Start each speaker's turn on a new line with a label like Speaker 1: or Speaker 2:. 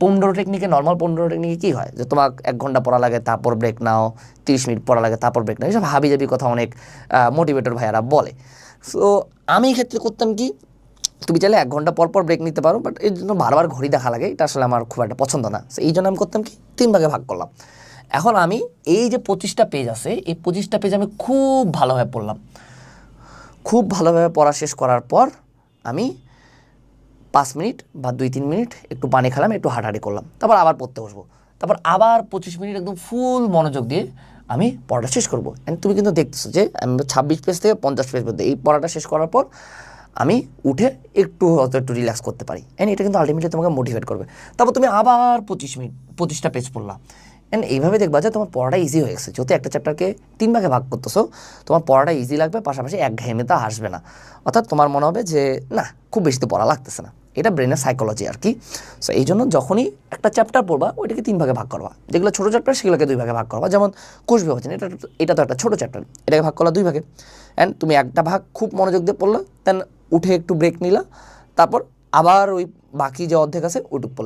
Speaker 1: পনেরো টেকনিকে নর্মাল পনেরো টেকনিকে কী হয়? যে তোমার এক ঘণ্টা পড়া লাগে, তারপর ব্রেক নাও, তিরিশ মিনিট পড়া লাগে, তারপর ব্রেক নাও এইসব হাবি জাবি কথা অনেক মোটিভেটর ভাইয়ারা বলে। সো আমি ক্ষেত্রে করতাম কি? তুমি চাইলে এক ঘণ্টা পর পর ব্রেক নিতে পারো বাট এর জন্য বারবার ঘড়ি দেখা লাগে, এটা আসলে আমার খুব একটা পছন্দ না। এই জন্য আমি করতাম কি? তিন ভাগে ভাগ করলাম। এখন আমি এই যে পঁচিশটা পেজ আছে, এই পঁচিশটা পেজ আমি খুব ভালোভাবে পড়লাম। খুব ভালোভাবে পড়া শেষ করার পর আমি পাঁচ মিনিট বা দুই, তিন মিনিট একটু পানি খেলাম, একটু হাঁটাহাঁটি করলাম। তারপর আবার পড়তে বসবো। তারপর আবার পঁচিশ মিনিট একদম ফুল মনোযোগ দিয়ে আমি পড়াটা শেষ করব। অ্যান্ড তুমি কিন্তু দেখতেছো যে আমি ছাব্বিশ পেজ থেকে পঞ্চাশ পেজ পর্যন্ত এই পড়াটা শেষ করার পর আমি উঠে একটু হয়তো একটু রিল্যাক্স করতে পারি। অ্যান্ড এটা কিন্তু আলটিমেটলি তোমাকে মোটিভেট করবে। তারপর তুমি আবার পঁচিশ মিনিট, পঁচিশটা পেজ পড়লাম অ্যান্ড এইভাবে দেখবা যে তোমার পড়াটা ইজি হয়ে গেছে। যেহেতু একটা চ্যাপ্টারকে তিন ভাগে ভাগ করতেছো, তোমার পড়াটা ইজি লাগবে, পাশাপাশি এক ঘেমেতে আসবে না। অর্থাৎ তোমার মনে হবে যে, না, খুব বেশি তো পড়া লাগতেছে না। এটা ব্রেনের সাইকোলজি আর কি। সো এই জন্য যখনই একটা চ্যাপ্টার পড়বা, ওইটাকে তিন ভাগে ভাগ করবা। যেগুলো ছোটো চ্যাপ্টার সেগুলোকে দুই ভাগে ভাগ করবা। যেমন কোষ বিভাজন, এটা এটা তো একটা ছোটো চ্যাপ্টার এটাকে ভাগ করলা দুই ভাগে। অ্যান্ড তুমি একটা ভাগ খুব মনোযোগ দিয়ে পড়লা দেন উঠে একটু ব্রেক নিলা, তারপর আবার ওই বাকি যে অর্ধেক আছে, ওইটুক পড়লা।